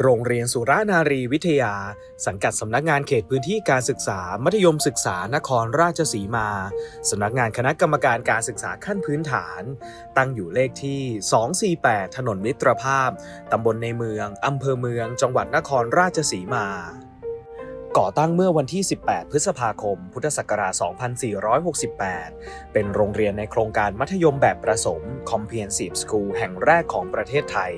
โรงเรียนสุรานารีวิทยา สังกัดสำนักงานเขตพื้นที่การศึกษา มัธยมศึกษานครราชสีมา สำนักงานคณะกรรมการการศึกษาขั้นพื้นฐาน ตั้งอยู่เลขที่ 248 ถนนมิตรภาพ ตำบลในเมือง อำเภอเมือง จังหวัดนครราชสีมา ก่อตั้งเมื่อวันที่ 18 พฤษภาคม พุทธศักราช 2468 เป็นโรงเรียนในโครงการมัธยมแบบประสม Comprehensive School แห่งแรกของประเทศไทย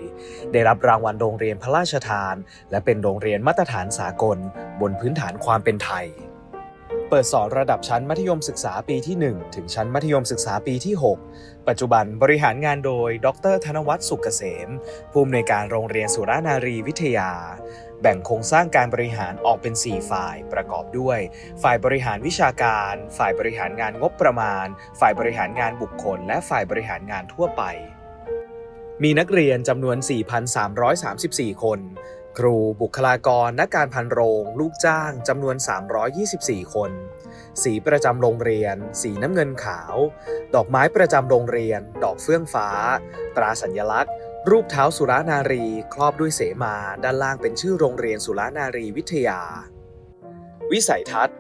ได้รับรางวัลโรงเรียนพระราชทาน และเป็นโรงเรียนมาตรฐานสากล บนพื้นฐานความเป็นไทยเปิดสอนระดับชั้นมัธยมศึกษาปีที่ 1 ถึงชั้นมัธยมศึกษาปีที่ 6 ปัจจุบันบริหารงานโดย ดร ธนวัฒน์สุขเกษม ผู้อำนวยการโรงเรียนสุรานารีวิทยา แบ่งโครงสร้างการบริหารออกเป็น 4 ฝ่ายประกอบด้วย ฝ่ายบริหารวิชาการ ฝ่ายบริหารงานงบประมาณ ฝ่ายบริหารงานบุคคล และฝ่ายบริหารงานทั่วไป มีนักเรียนจำนวน 4,334 คน ครูบุคลากร นักการพันโรง ลูกจ้างจำนวน 324 คน สีประจำโรงเรียน สีน้ำเงินขาว ดอกไม้ประจำโรงเรียน ดอกเฟื่องฟ้า ตราสัญลักษณ์ รูปเท้าสุรานารีครอบด้วยเสมา ด้านล่างเป็นชื่อโรงเรียนสุรานารีวิทยา วิสัยทัศน์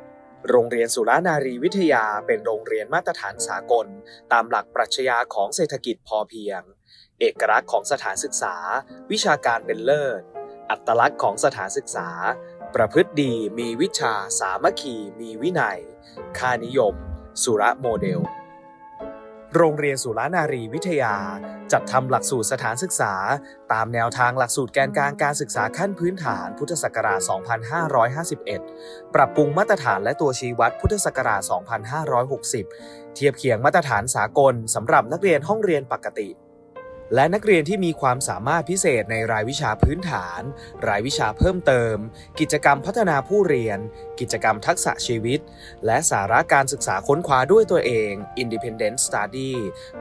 โรงเรียนสุรานารีวิทยาเป็นโรงเรียนมาตรฐานสากล ตามหลักปรัชญาของเศรษฐกิจพอเพียง เอกลักษณ์ของสถานศึกษา วิชาการเป็นเลิศ อัตลักษณ์ของสถานศึกษา ประพฤติดีมีวิชา สามัคคี มีวินัย ค่านิยม สุระโมเดล โรงเรียนสุรานารีวิทยา จัดทำหลักสูตรสถานศึกษา ตามแนวทางหลักสูตรแกนกลางการศึกษาขั้นพื้นฐานพุทธศักราช 2551 ปรับปรุงมาตรฐานและตัวชี้วัดพุทธศักราช 2560 เทียบเคียงมาตรฐานสากลสำหรับนักเรียนห้องเรียนปกติ และนักเรียนที่มีความสามารถพิเศษในรายวิชาพื้นฐาน รายวิชาเพิ่มเติม กิจกรรมพัฒนาผู้เรียน กิจกรรมทักษะชีวิต และสาระการศึกษาค้นคว้าด้วยตัวเอง Independent Study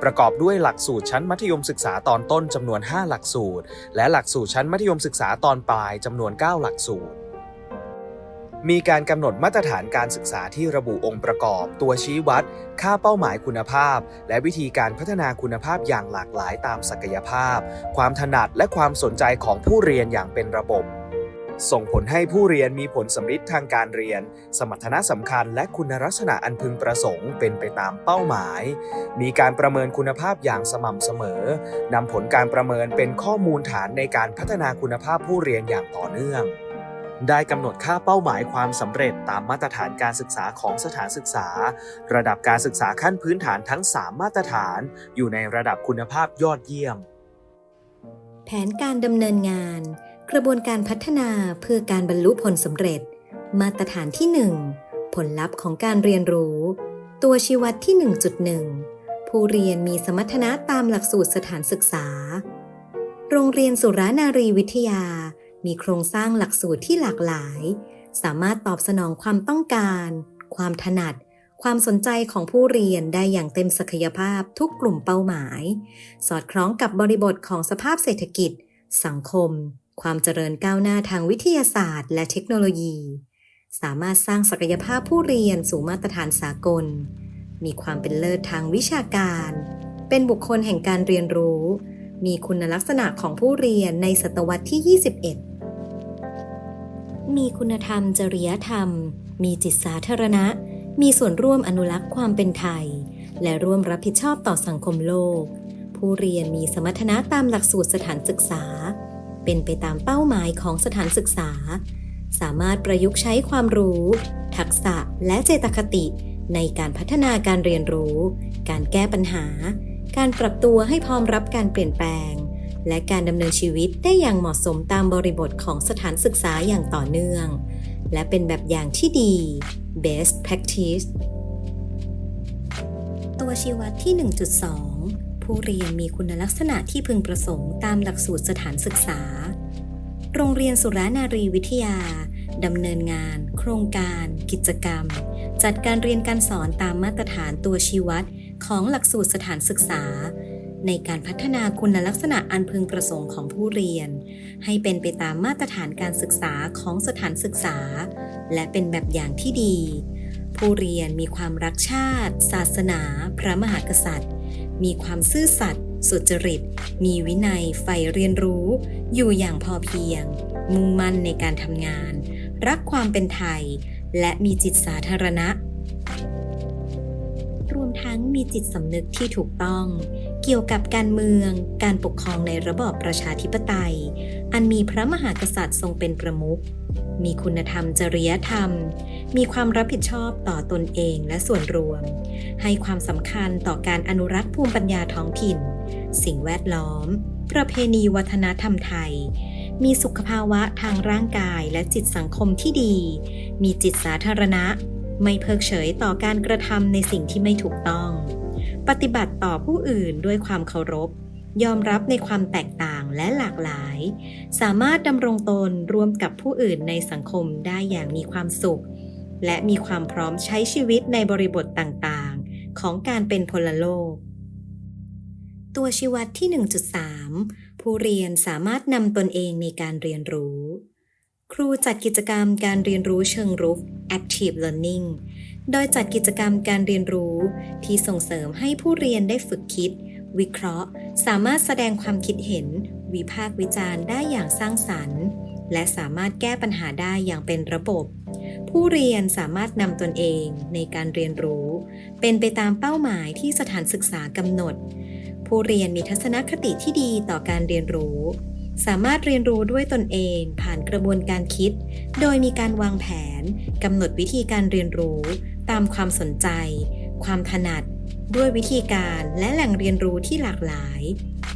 ประกอบด้วยหลักสูตรชั้นมัธยมศึกษาตอนต้นจำนวน 5 หลักสูตร และหลักสูตรชั้นมัธยมศึกษาตอนปลายจำนวน 9 หลักสูตร มีการกำหนดมาตรฐานการศึกษาที่ระบุองค์ประกอบ ตัวชี้วัด ค่าเป้าหมายคุณภาพ และวิธีการพัฒนาคุณภาพอย่างหลากหลายตามศักยภาพ ความถนัดและความสนใจของผู้เรียนอย่างเป็นระบบ ส่งผลให้ผู้เรียนมีผลสำฤทธิ์ทางการเรียน สมรรถนะสำคัญ และคุณลักษณะอันพึงประสงค์เป็นไปตามเป้าหมาย มีการประเมินคุณภาพอย่างสม่ำเสมอนำผลการประเมินเป็นข้อมูลฐานในการพัฒนาคุณภาพผู้เรียนอย่างต่อเนื่อง ได้กำหนดค่าเป้าหมายความสำเร็จตามมาตรฐานการศึกษาของสถานศึกษา ระดับการศึกษาขั้นพื้นฐานทั้ง 3 มาตรฐาน อยู่ในระดับคุณภาพยอดเยี่ยม แผนการดำเนินงาน กระบวนการพัฒนาเพื่อการบรรลุผลสำเร็จ มาตรฐานที่ 1 ผลลัพธ์ของการเรียนรู้ ตัวชี้วัดที่ 1.1 ผู้เรียนมีสมรรถนะตามหลักสูตรสถานศึกษา โรงเรียนสุรานารีวิทยา มีโครงสร้างหลักสูตรที่หลากหลาย สามารถตอบสนองความต้องการ ความถนัด ความสนใจของผู้เรียนได้อย่างเต็มศักยภาพทุกกลุ่มเป้าหมาย สอดคล้องกับบริบทของสภาพเศรษฐกิจ สังคม ความเจริญก้าวหน้าทางวิทยาศาสตร์ และเทคโนโลยี สามารถสร้างศักยภาพผู้เรียนสู่มาตรฐานสากล มีความเป็นเลิศทางวิชาการ เป็นบุคคลแห่งการเรียนรู้มีคุณลักษณะของผู้เรียนในศตวรรษที่ 21 มีคุณธรรมจริยธรรม มีจิตสาธารณะ มีส่วนร่วมอนุรักษ์ความเป็นไทย และร่วมรับผิดชอบต่อสังคมโลก ผู้เรียนมีสมรรถนะตามหลักสูตรสถานศึกษา เป็นไปตามเป้าหมายของสถานศึกษา สามารถประยุกต์ใช้ความรู้ ทักษะและเจตคติในการพัฒนาการเรียนรู้ การแก้ปัญหา การปรับตัวให้พร้อมรับการเปลี่ยนแปลง และการดำเนินชีวิตได้อย่างเหมาะสมตามบริบทของสถานศึกษาอย่างต่อเนื่อง และเป็นแบบอย่างที่ดี best practice ตัวชี้วัดที่ 1.2 ผู้เรียนมีคุณลักษณะที่พึงประสงค์ตามหลักสูตรสถานศึกษา โรงเรียนสุรานารีวิทยาดำเนินงาน โครงการ กิจกรรม จัดการเรียนการสอนตามมาตรฐานตัวชี้วัดของหลักสูตรสถานศึกษา ในการพัฒนาคุณลักษณะอันพึงประสงค์ของผู้เรียน ให้เป็นไปตามมาตรฐานการศึกษาของสถานศึกษา และเป็นแบบอย่างที่ดี ผู้เรียนมีความรักชาติ ศาสนา พระมหากษัตริย์ มีความซื่อสัตย์สุจริต มีวินัยใฝ่เรียนรู้ อยู่อย่างพอเพียง มุ่งมั่นในการทำงาน รักความเป็นไทย และมีจิตสาธารณะรวมทั้งมีจิตสำนึกที่ถูกต้อง เกี่ยวกับการเมือง การปกครองในระบอบประชาธิปไตย อันมีพระมหากษัตริย์ทรงเป็นประมุข มีคุณธรรมจริยธรรม มีความรับผิดชอบต่อตนเองและส่วนรวม ให้ความสำคัญต่อการอนุรักษ์ภูมิปัญญาท้องถิ่น สิ่งแวดล้อม ประเพณีวัฒนธรรมไทย มีสุขภาวะทางร่างกายและจิตสังคมที่ดี มีจิตสาธารณะ ไม่เพิกเฉยต่อการกระทำในสิ่งที่ไม่ถูกต้อง ปฏิบัติต่อผู้อื่นด้วยความเคารพ ยอมรับในความแตกต่างและหลากหลาย สามารถดำรงตนร่วมกับผู้อื่นในสังคมได้อย่างมีความสุข และมีความพร้อมใช้ชีวิตในบริบทต่างๆ ของการเป็นพลโลก ตัวชีวัดที่ 1.3 ผู้เรียนสามารถนำตนเองในการเรียนรู้ ครูจัดกิจกรรมการเรียนรู้เชิงรุก active learning โดยจัดกิจกรรมการเรียนรู้ที่ส่งเสริมให้ผู้เรียนได้ฝึกคิด วิเคราะห์ สามารถแสดงความคิดเห็น วิพากษ์วิจารณ์ได้อย่างสร้างสรรค์ และสามารถแก้ปัญหาได้อย่างเป็นระบบ ผู้เรียนสามารถนำตนเองในการเรียนรู้ เป็นไปตามเป้าหมายที่สถานศึกษากำหนด ผู้เรียนมีทัศนคติที่ดีต่อการเรียนรู้ สามารถเรียนรู้ด้วยตนเองผ่านกระบวนการคิด โดยมีการวางแผนกำหนดวิธีการเรียนรู้ ตามความสนใจ ความถนัด ด้วยวิธีการและแหล่งเรียนรู้ที่หลากหลาย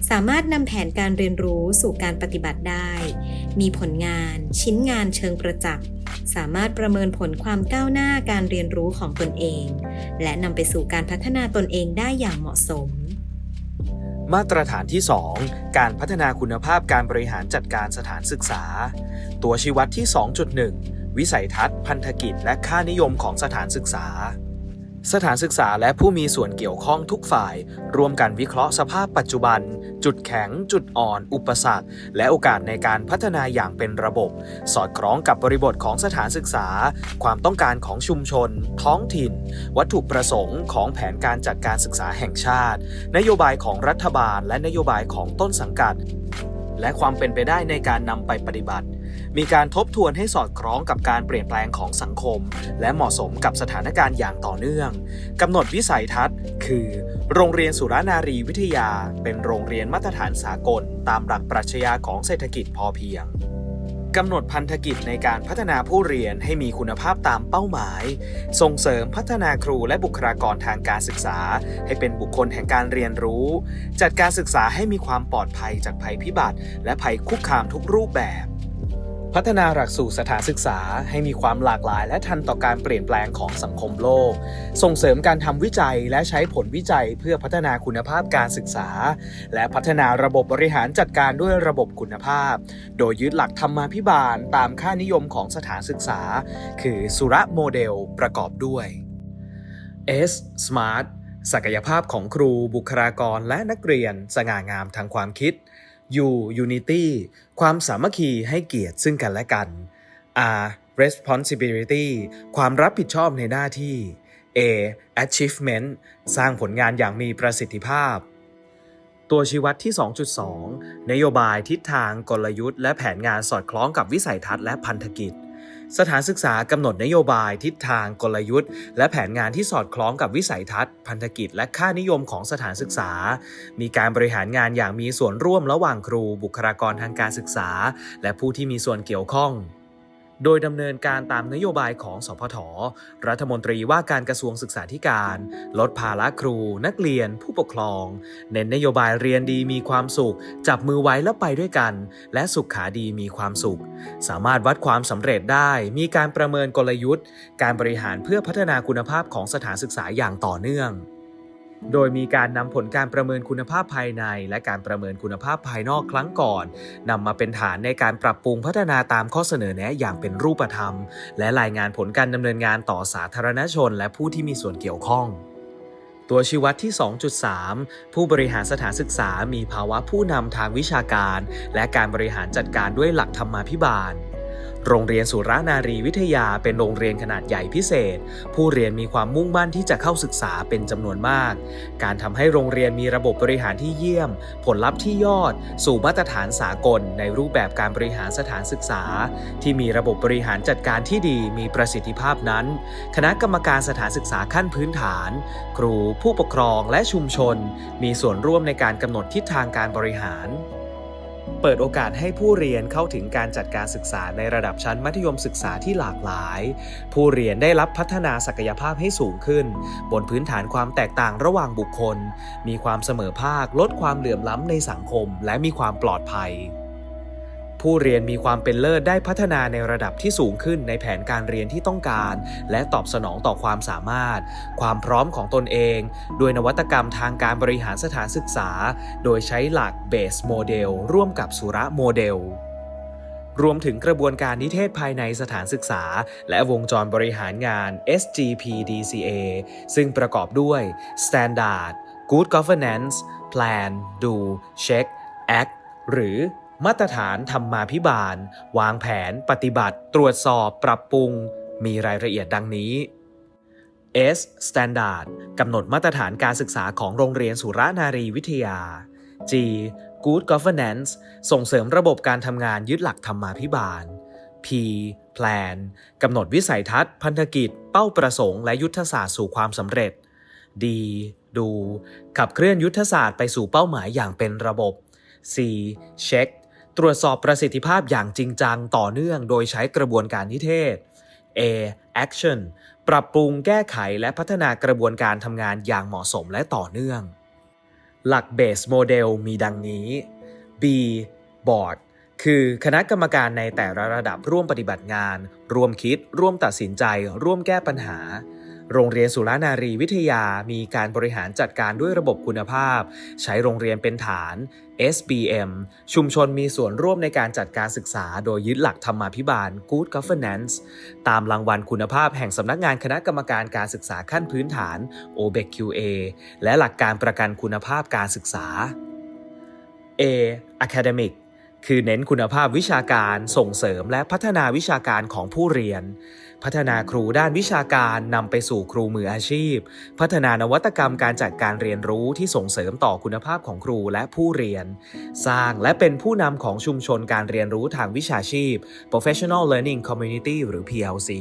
สามารถนำแผนการเรียนรู้สู่การปฏิบัติได้ มีผลงาน ชิ้นงานเชิงประจักษ์ สามารถประเมินผลความก้าวหน้าการเรียนรู้ของตนเอง และนำไปสู่การพัฒนาตนเองได้อย่างเหมาะสมมาตรฐานที่ 2 การพัฒนาคุณภาพการบริหารจัดการสถานศึกษา ตัวชี้วัดที่ 2.1 วิสัยทัศน์ พันธกิจ และค่านิยมของสถานศึกษา สถานศึกษาและผู้มีส่วนเกี่ยวข้องทุกฝ่ายร่วมกันวิเคราะห์สภาพปัจจุบัน จุดแข็ง จุดอ่อน อุปสรรค และโอกาสในการพัฒนาอย่างเป็นระบบ สอดคล้องกับบริบทของสถานศึกษา ความต้องการของชุมชน ท้องถิ่น วัตถุประสงค์ของแผนการจัดการศึกษาแห่งชาติ นโยบายของรัฐบาล และนโยบายของต้นสังกัด และความเป็นไปได้ในการนำไปปฏิบัติ มีการทบทวนให้สอดคล้องกับการเปลี่ยนแปลงของสังคม และเหมาะสมกับสถานการณ์อย่างต่อเนื่องกำหนดวิสัยทัศน์ คือ โรงเรียนสุรานารีวิทยา เป็นโรงเรียนมาตรฐานสากล ตามหลักปรัชญาของเศรษฐกิจพอเพียงกำหนดพันธกิจในการพัฒนาผู้เรียนให้มีคุณภาพตามเป้าหมาย ส่งเสริมพัฒนาครูและบุคลากรทางการศึกษา ให้เป็นบุคคลแห่งการเรียนรู้ จัดการศึกษาให้มีความปลอดภัยจากภัยพิบัติ และภัยคุกคามทุกรูปแบบ พัฒนาหลักสูตรสถานศึกษาให้มีความหลากหลาย และทันต่อการเปลี่ยนแปลงของสังคมโลก ส่งเสริมการทำวิจัยและใช้ผลวิจัยเพื่อพัฒนาคุณภาพการศึกษา และพัฒนาระบบบริหารจัดการด้วยระบบคุณภาพ โดยยึดหลักธรรมาภิบาลตามค่านิยมของสถานศึกษา คือสุระโมเดลประกอบด้วย S Smart ศักยภาพของครูบุคลากรและนักเรียน สง่างามทางความคิด U Unity ความสามัคคีให้เกียรติซึ่งกันและกัน R Responsibility ความรับผิดชอบในหน้าที่ A Achievement สร้างผลงานอย่างมีประสิทธิภาพ ตัวชี้วัดที่ 2.2 นโยบายทิศทางกลยุทธ์และแผนงานสอดคล้องกับวิสัยทัศน์และพันธกิจ สถานศึกษากำหนดนโยบายทิศทางกลยุทธ์ และแผนงานที่สอดคล้องกับวิสัยทัศน์ พันธกิจ และค่านิยมของสถานศึกษา มีการบริหารงานอย่างมีส่วนร่วมระหว่างครู บุคลากรทางการศึกษา และผู้ที่มีส่วนเกี่ยวข้อง โดยดำเนินการตามนโยบายของสพทรัฐมนตรีว่าการกระทรวงศึกษาธิการ ลดภาระครู นักเรียน ผู้ปกครอง เน้นนโยบายเรียนดีมีความสุข จับมือไว้แล้วไปด้วยกัน และสุขขาดีมีความสุข สามารถวัดความสำเร็จได้ มีการประเมินกลยุทธ์ การบริหารเพื่อพัฒนาคุณภาพของสถานศึกษาอย่างต่อเนื่อง โดยมีการนำผลการประเมินคุณภาพภายใน และการประเมินคุณภาพภายนอกครั้งก่อนนำมาเป็นฐานในการปรับปรุงพัฒนาตามข้อเสนอแนะอย่างเป็นรูปธรรม และรายงานผลการดำเนินงานต่อสาธารณชน และผู้ที่มีส่วนเกี่ยวข้องตัวชี้วัดที่ 2.3 ผู้บริหารสถานศึกษามีภาวะผู้นำทางวิชาการ และการบริหารจัดการด้วยหลักธรรมาภิบาล โรงเรียนสุรานารีวิทยาเป็นโรงเรียนขนาดใหญ่พิเศษ ผู้เรียนมีความมุ่งมั่นที่จะเข้าศึกษาเป็นจำนวนมาก การทำให้โรงเรียนมีระบบบริหารที่เยี่ยม ผลลัพธ์ที่ยอด สู่มาตรฐานสากล ในรูปแบบการบริหารสถานศึกษา ที่มีระบบบริหารจัดการที่ดีมีประสิทธิภาพนั้น คณะกรรมการสถานศึกษาขั้นพื้นฐาน ครูผู้ปกครองและชุมชน มีส่วนร่วมในการกำหนดทิศทางการบริหาร เปิดโอกาสให้ผู้เรียนเข้าถึงการจัดการศึกษาในระดับชั้นมัธยมศึกษาที่หลากหลาย ผู้เรียนได้รับพัฒนาศักยภาพให้สูงขึ้น บนพื้นฐานความแตกต่างระหว่างบุคคล มีความเสมอภาค ลดความเหลื่อมล้ำในสังคม และมีความปลอดภัย ผู้เรียนมีความเป็นเลิศได้พัฒนาในระดับที่สูงขึ้นในแผนการเรียนที่ต้องการ และตอบสนองต่อความสามารถ ความพร้อมของตนเอง ด้วยนวัตกรรมทางการบริหารสถานศึกษา โดยใช้หลัก Base Model ร่วมกับสุระโมเดลรวมถึงกระบวนการนิเทศภายในสถานศึกษา และวงจรบริหารงาน SGPDCA ซึ่งประกอบด้วย Standard Good Governance Plan Do Check Act หรือ มาตรฐานธรรมาภิบาล วางแผนปฏิบัติ ตรวจสอบปรับปรุง มีรายละเอียดดังนี้ S Standard กำหนดมาตรฐานการศึกษาของโรงเรียนสุรานารีวิทยา G Good Governance ส่งเสริมระบบการทำงานยึดหลักธรรมาภิบาล P Plan กำหนดวิสัยทัศน์ พันธกิจ เป้าประสงค์และยุทธศาสตร์สู่ความสำเร็จ D ดู ขับเคลื่อนยุทธศาสตร์ไปสู่เป้าหมายอย่างเป็นระบบ C Check ตรวจสอบประสิทธิภาพอย่างจริงจังต่อเนื่องโดยใช้กระบวนการนิเทศ A Action ปรับปรุงแก้ไขและพัฒนากระบวนการทำงานอย่างเหมาะสมและต่อเนื่อง หลัก Base Model มีดังนี้ B Board คือคณะกรรมการในแต่ละระดับร่วมปฏิบัติงาน ร่วมคิด ร่วมตัดสินใจ ร่วมแก้ปัญหา โรงเรียนสุรานารีวิทยามีการบริหารจัดการด้วยระบบคุณภาพ ใช้โรงเรียนเป็นฐาน SBM ชุมชนมีส่วนร่วมในการจัดการศึกษาโดยยึดหลักธรรมาภิบาล Good Governance ตามรางวัลคุณภาพแห่งสำนักงานคณะกรรมการการศึกษาขั้นพื้นฐาน OBEQ-QA และหลักการประกันคุณภาพการศึกษา A Academic คือเน้นคุณภาพวิชาการส่งเสริมและพัฒนาวิชาการของผู้เรียน พัฒนาครูด้านวิชาการนำไปสู่ครูมืออาชีพ พัฒนานวัตกรรมการจัดการเรียนรู้ที่ส่งเสริมต่อคุณภาพของครูและผู้เรียน สร้างและเป็นผู้นำของชุมชนการเรียนรู้ทางวิชาชีพ Professional Learning Community หรือ PLC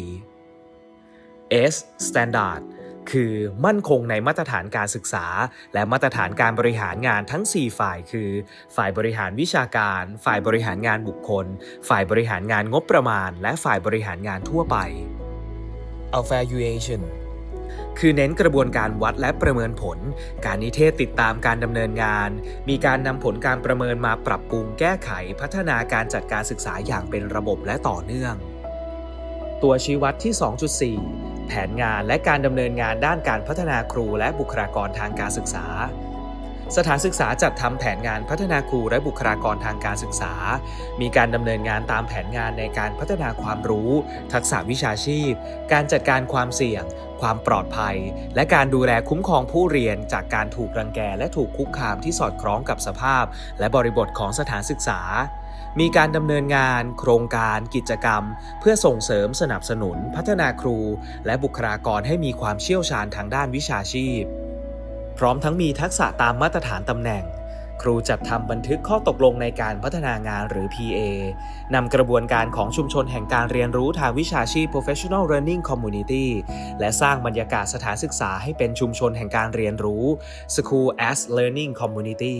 S Standard คือมั่นคงในมาตรฐานการศึกษา และมาตรฐานการบริหารงานทั้ง 4 ฝ่าย คือ ฝ่ายบริหารวิชาการ ฝ่ายบริหารงานบุคคล ฝ่ายบริหารงานงบประมาณ และฝ่ายบริหารงานทั่วไป Evaluation คือเน้นกระบวนการวัดและประเมินผล การนิเทศติดตามการดำเนินงาน มีการนำผลการประเมินมาปรับปรุงแก้ไขพัฒนาการจัดการศึกษาอย่างเป็นระบบและต่อเนื่อง ตัวชี้วัดที่ 2.4 แผนงานและการดำเนินงานด้านการพัฒนาครูและบุคลากรทางการศึกษา สถานศึกษาจัดทำแผนงานพัฒนาครูและบุคลากรทางการศึกษา มีการดำเนินงานตามแผนงานในการพัฒนาความรู้ ทักษะวิชาชีพ การจัดการความเสี่ยง ความปลอดภัย และการดูแลคุ้มครองผู้เรียนจากการถูกรังแกและถูกคุกคามที่สอดคล้องกับสภาพ และบริบทของสถานศึกษา มีการดำเนินงาน โครงการ กิจกรรม เพื่อส่งเสริมสนับสนุน พัฒนาครู และบุคลากรให้มีความเชี่ยวชาญทางด้านวิชาชีพ พร้อมทั้งมีทักษะตามมาตรฐานตำแหน่ง ครูจัดทำบันทึกข้อตกลงในการพัฒนางานหรือ PA นำกระบวนการของชุมชนแห่งการเรียนรู้ทางวิชาชีพ Professional Learning Community และสร้างบรรยากาศสถานศึกษาให้เป็นชุมชนแห่งการเรียนรู้ School as Learning Community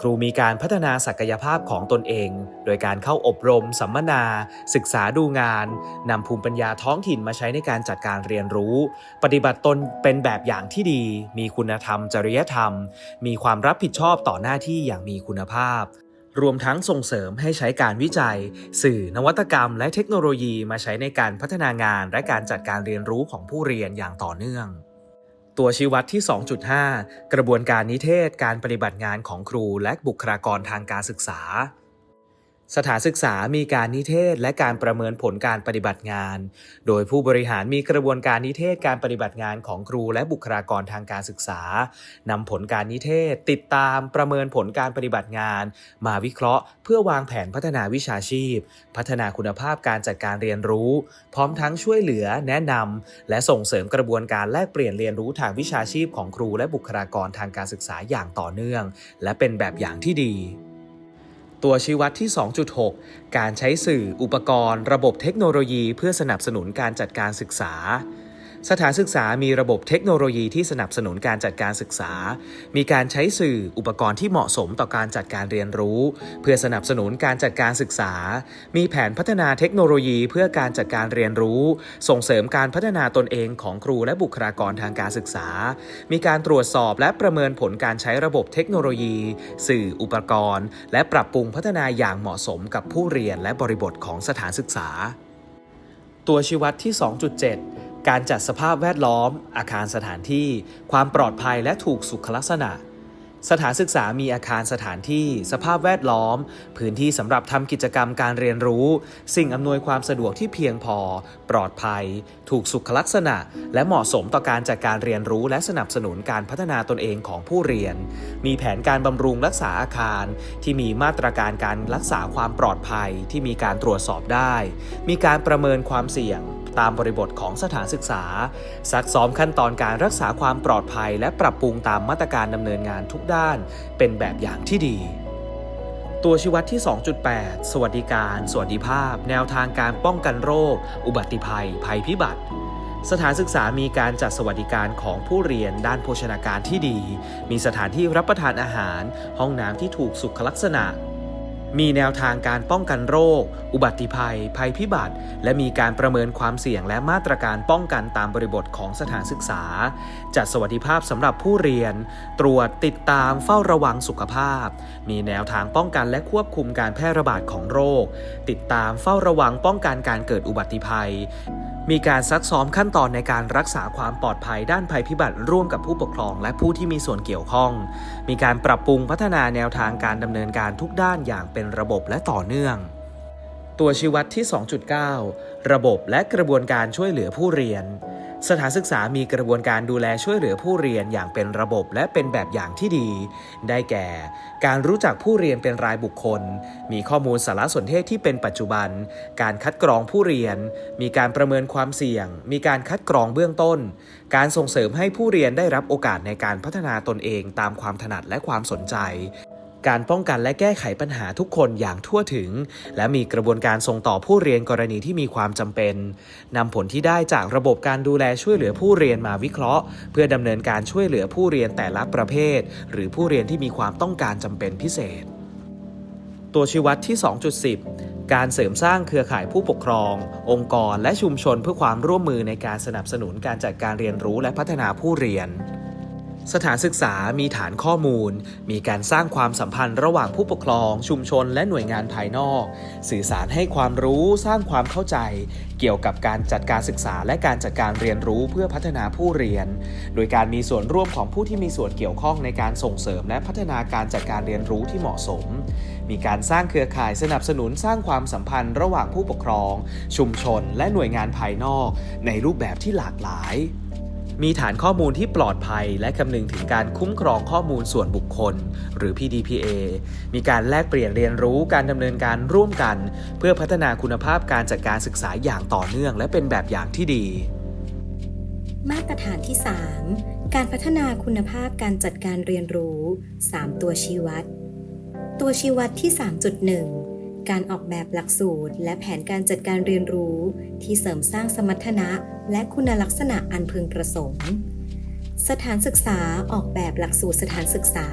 ครูมีการพัฒนาศักยภาพของตนเอง โดยการเข้าอบรม สัมมนา ศึกษาดูงานนำภูมิปัญญาท้องถิ่นมาใช้ในการจัดการเรียนรู้ ปฏิบัติตนเป็นแบบอย่างที่ดี มีคุณธรรม จริยธรรม มีความรับผิดชอบต่อหน้าที่อย่างมีคุณภาพรวมทั้งส่งเสริมให้ใช้การวิจัย สื่อนวัตกรรม และเทคโนโลยีมาใช้ในการพัฒนางาน และการจัดการเรียนรู้ของผู้เรียนอย่างต่อเนื่อง ตัวชี้วัดที่ 2.5 กระบวนการนิเทศการปฏิบัติงานของครูและบุคลากรทางการศึกษา สถานศึกษามีการนิเทศและการประเมินผลการปฏิบัติงาน โดยผู้บริหารมีกระบวนการนิเทศการปฏิบัติงานของครูและบุคลากรทางการศึกษา นำผลการนิเทศ ติดตามประเมินผลการปฏิบัติงาน มาวิเคราะห์ เพื่อวางแผนพัฒนาวิชาชีพ พัฒนาคุณภาพการจัดการเรียนรู้ พร้อมทั้งช่วยเหลือ แนะนำและส่งเสริมกระบวนการแลกเปลี่ยนเรียนรู้ทางวิชาชีพของครูและบุคลากรทางการศึกษาอย่างต่อเนื่อง และเป็นแบบอย่างที่ดี ตัวชี้วัดที่ 2.6 การใช้สื่ออุปกรณ์ ระบบเทคโนโลยี เพื่อสนับสนุนการจัดการศึกษา สถานศึกษามีระบบเทคโนโลยีที่สนับสนุนการจัดการศึกษา มีการใช้สื่ออุปกรณ์ที่เหมาะสมต่อการจัดการเรียนรู้ เพื่อสนับสนุนการจัดการศึกษา มีแผนพัฒนาเทคโนโลยีเพื่อการจัดการเรียนรู้ ส่งเสริมการพัฒนาตนเองของครูและบุคลากรทางการศึกษา มีการตรวจสอบและประเมินผลการใช้ระบบเทคโนโลยี สื่ออุปกรณ์ และปรับปรุงพัฒนาอย่างเหมาะสมกับผู้เรียนและบริบทของสถานศึกษา ตัวชี้วัดที่ 2.7 การจัดสภาพแวดล้อม อาคารสถานที่ ความปลอดภัยและถูกสุขลักษณะ สถานศึกษามีอาคารสถานที่ สภาพแวดล้อม พื้นที่สำหรับทำกิจกรรมการเรียนรู้ สิ่งอำนวยความสะดวกที่เพียงพอ ปลอดภัย ถูกสุขลักษณะ และเหมาะสมต่อการจัดการเรียนรู้และสนับสนุนการพัฒนาตนเองของผู้เรียน มีแผนการบำรุงรักษาอาคาร ที่มีมาตรการการรักษาความปลอดภัยที่มีการตรวจสอบได้ มีการประเมินความเสี่ยงตามบริบทของสถานศึกษา ซักซ้อมขั้นตอนการรักษาความปลอดภัย และปรับปรุงตามมาตรการดำเนินงานทุกด้านเป็นแบบอย่างที่ดี ตัวชี้วัดที่ 2.8 สวัสดิการ สวัสดิภาพ แนวทางการป้องกันโรค อุบัติภัย ภัยพิบัติสถานศึกษามีการจัดสวัสดิการของผู้เรียนด้านโภชนาการที่ดี มีสถานที่รับประทานอาหาร ห้องน้ำที่ถูกสุขลักษณะ มีแนวทางการป้องกันโรค อุบัติภัย ภัยพิบัติ และมีการประเมินความเสี่ยงและมาตรการป้องกันตามบริบทของสถานศึกษา จัดสวัสดิภาพสำหรับผู้เรียน ตรวจติดตามเฝ้าระวังสุขภาพ มีแนวทางป้องกันและควบคุมการแพร่ระบาดของโรค ติดตามเฝ้าระวังป้องกันการเกิดอุบัติภัย มีการซักซ้อมขั้นตอนในการรักษาความปลอดภัยด้านภัยพิบัติร่วมกับผู้ปกครอง และผู้ที่มีส่วนเกี่ยวข้อง มีการปรับปรุงพัฒนาแนวทางการดำเนินการทุกด้านอย่างเป็นระบบและต่อเนื่อง ตัวชี้วัดที่ 2.9 ระบบและกระบวนการช่วยเหลือผู้เรียน สถานศึกษามีกระบวนการดูแลช่วยเหลือผู้เรียนอย่างเป็นระบบและเป็นแบบอย่างที่ดี ได้แก่ การรู้จักผู้เรียนเป็นรายบุคคล มีข้อมูลสารสนเทศที่เป็นปัจจุบัน การคัดกรองผู้เรียน มีการประเมินความเสี่ยง มีการคัดกรองเบื้องต้น การส่งเสริมให้ผู้เรียนได้รับโอกาสในการพัฒนาตนเองตามความถนัดและความสนใจ การป้องกันและแก้ไขปัญหาทุกคนอย่างทั่วถึง และมีกระบวนการส่งต่อผู้เรียนกรณีที่มีความจำเป็นนำผลที่ได้จากระบบการดูแลช่วยเหลือผู้เรียนมาวิเคราะห์ เพื่อดำเนินการช่วยเหลือผู้เรียนแต่ละประเภท หรือผู้เรียนที่มีความต้องการจำเป็นพิเศษ ตัวชี้วัดที่ 2.10การเสริมสร้างเครือข่ายผู้ปกครอง องค์กรและชุมชนเพื่อความร่วมมือในการสนับสนุนการจัดการเรียนรู้และพัฒนาผู้เรียน สถานศึกษามีฐานข้อมูล มีการสร้างความสัมพันธ์ระหว่างผู้ปกครอง ชุมชนและหน่วยงานภายนอก สื่อสารให้ความรู้สร้างความเข้าใจ เกี่ยวกับการจัดการศึกษาและการจัดการเรียนรู้เพื่อพัฒนาผู้เรียน โดยการมีส่วนร่วมของผู้ที่มีส่วนเกี่ยวข้องในการส่งเสริมและพัฒนาการจัดการเรียนรู้ที่เหมาะสม มีการสร้างเครือข่ายสนับสนุนสร้างความสัมพันธ์ระหว่างผู้ปกครอง ชุมชนและหน่วยงานภายนอก ในรูปแบบที่หลากหลาย มีฐานข้อมูลที่ปลอดภัย และคำนึงถึงการคุ้มครองข้อมูลส่วนบุคคล หรือ PDPA มีการแลกเปลี่ยนเรียนรู้การดำเนินการร่วมกัน เพื่อพัฒนาคุณภาพการจัดการศึกษาอย่างต่อเนื่อง และเป็นแบบอย่างที่ดี มาตรฐานที่ 3 การพัฒนาคุณภาพการจัดการเรียนรู้ 3 ตัวชี้วัด ตัวชี้วัดที่ 3.1 การออกแบบหลักสูตร และแผนการจัดการเรียนรู้ ที่เสริมสร้างสมรรถนะและคุณลักษณะอันพึงประสงค์ สถานศึกษาออกแบบหลักสูตรสถานศึกษา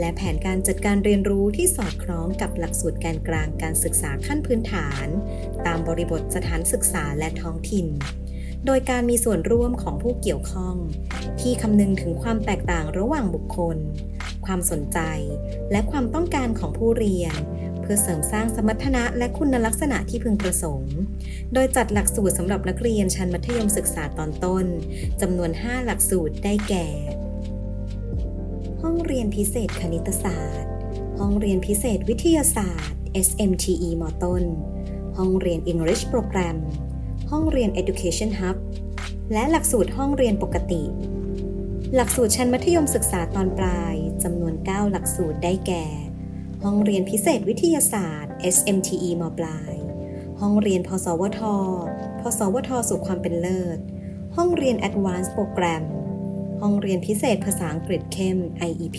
และแผนการจัดการเรียนรู้ที่สอดคล้องกับหลักสูตรแกนกลางการศึกษาขั้นพื้นฐาน ตามบริบทสถานศึกษาและท้องถิ่น โดยการมีส่วนร่วมของผู้เกี่ยวข้อง ที่คำนึงถึงความแตกต่างระหว่างบุคคล ความสนใจ และความต้องการของผู้เรียน พื่อเสริมสร้างสมรรถนะและคุณลักษณะที่พึงประสงค์ โดยจัดหลักสูตรสำหรับนักเรียนชั้นมัธยมศึกษาตอนต้นจำนวน 5 หลักสูตรได้แก่ ห้องเรียนพิเศษคณิตศาสตร์ ห้องเรียนพิเศษวิทยาศาสตร์ SMTE มต้น ห้องเรียน English Program ห้องเรียน Education Hub และหลักสูตรห้องเรียนปกติ หลักสูตรชั้นมัธยมศึกษาตอนปลายจำนวน 9 หลักสูตรได้แก่ ห้องเรียนพิเศษวิทยาศาสตร์ SMTE มปลาย ห้องเรียนพสวท พสวท สู่ความเป็นเลิศ ห้องเรียน Advanced Program ห้องเรียนพิเศษภาษาอังกฤษเข้ม IEP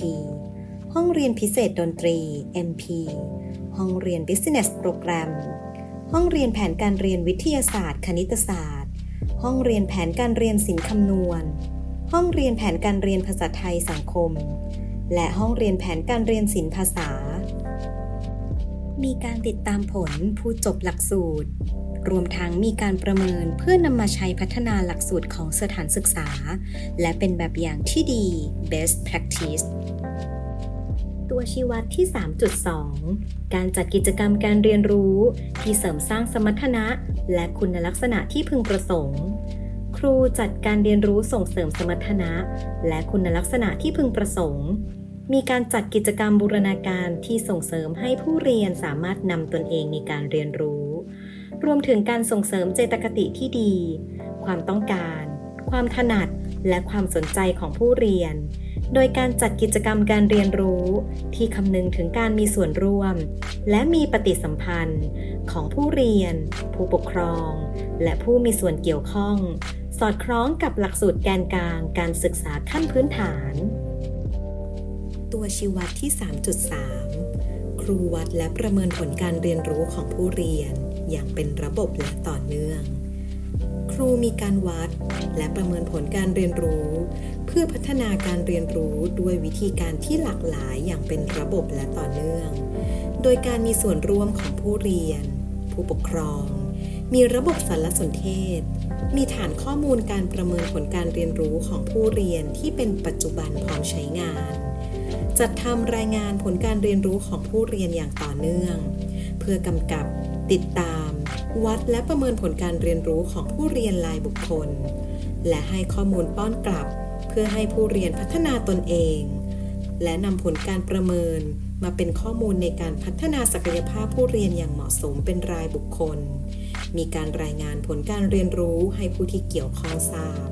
ห้องเรียนพิเศษดนตรี MP ห้องเรียน Business Program ห้องเรียนแผนการเรียนวิทยาศาสตร์ คณิตศาสตร์ ห้องเรียนแผนการเรียนศิลป์คำนวณ ห้องเรียนแผนการเรียนภาษาไทยสังคม และห้องเรียนแผนการเรียนศิลปภาษา มีการติดตามผลผู้จบหลักสูตร รวมทั้งมีการประเมินเพื่อนำมาใช้พัฒนาหลักสูตรของสถานศึกษา และเป็นแบบอย่างที่ดี best practice ตัวชี้วัดที่ 3.2 การจัดกิจกรรมการเรียนรู้ ที่เสริมสร้างสมรรถนะ และคุณลักษณะที่พึงประสงค์ ครูจัดการเรียนรู้ส่งเสริมสมรรถนะ และคุณลักษณะที่พึงประสงค์ มีการจัดกิจกรรมบูรณาการที่ส่งเสริมให้ผู้เรียนสามารถนำตนเองในการเรียนรู้ รวมถึงการส่งเสริมเจตคติที่ดี ความต้องการ ความถนัด และความสนใจของผู้เรียน โดยการจัดกิจกรรมการเรียนรู้ ที่คำนึงถึงการมีส่วนร่วม และมีปฏิสัมพันธ์ ของผู้เรียน ผู้ปกครอง และผู้มีส่วนเกี่ยวข้อง สอดคล้องกับหลักสูตรแกนกลางการศึกษาขั้นพื้นฐาน ตัวชี้วัดที่ 3.3 ครูวัดและประเมินผลการเรียนรู้ของผู้เรียน อย่างเป็นระบบและต่อเนื่อง ครูมีการวัดและประเมินผลการเรียนรู้ เพื่อพัฒนาการเรียนรู้ด้วยวิธีการที่หลากหลายอย่างเป็นระบบและต่อเนื่อง โดยการมีส่วนร่วมของผู้เรียน ผู้ปกครอง มีระบบสารสนเทศมีฐานข้อมูลการประเมินผลการเรียนรู้ของผู้เรียนที่เป็นปัจจุบันพร้อมใช้งาน จัดทำรายงานผลการเรียนรู้ของผู้เรียนอย่างต่อเนื่อง เพื่อกำกับติดตาม วัดและประเมินผลการเรียนรู้ของผู้เรียนรายบุคคล และให้ข้อมูลป้อนกลับ เพื่อให้ผู้เรียนพัฒนาตนเอง และนำผลการประเมินมาเป็นข้อมูลในการพัฒนาศักยภาพผู้เรียนอย่างเหมาะสมเป็นรายบุคคล มีการรายงานผลการเรียนรู้ให้ผู้ที่เกี่ยวข้องทราบ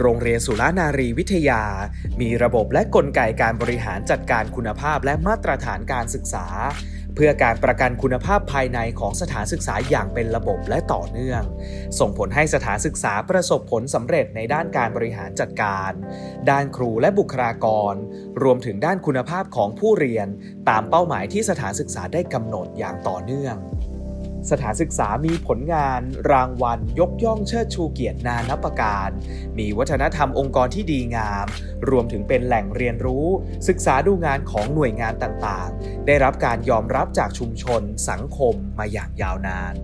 โรงเรียนสุรานารีวิทยา มีระบบและกลไกการบริหารจัดการคุณภาพและมาตรฐานการศึกษา เพื่อการประกันคุณภาพภายในของสถานศึกษาอย่างเป็นระบบและต่อเนื่อง ส่งผลให้สถานศึกษาประสบผลสำเร็จในด้านการบริหารจัดการ ด้านครูและบุคลากร รวมถึงด้านคุณภาพของผู้เรียน ตามเป้าหมายที่สถานศึกษาได้กำหนดอย่างต่อเนื่อง สถานศึกษามีผลงานรางวัล ยกย่องเชิดชูเกียรตินานับประการ มีวัฒนธรรมองค์กรที่ดีงาม รวมถึงเป็นแหล่งเรียนรู้ ศึกษาดูงานของหน่วยงานต่างๆ ได้รับการยอมรับจากชุมชน สังคมมาอย่างยาวนาน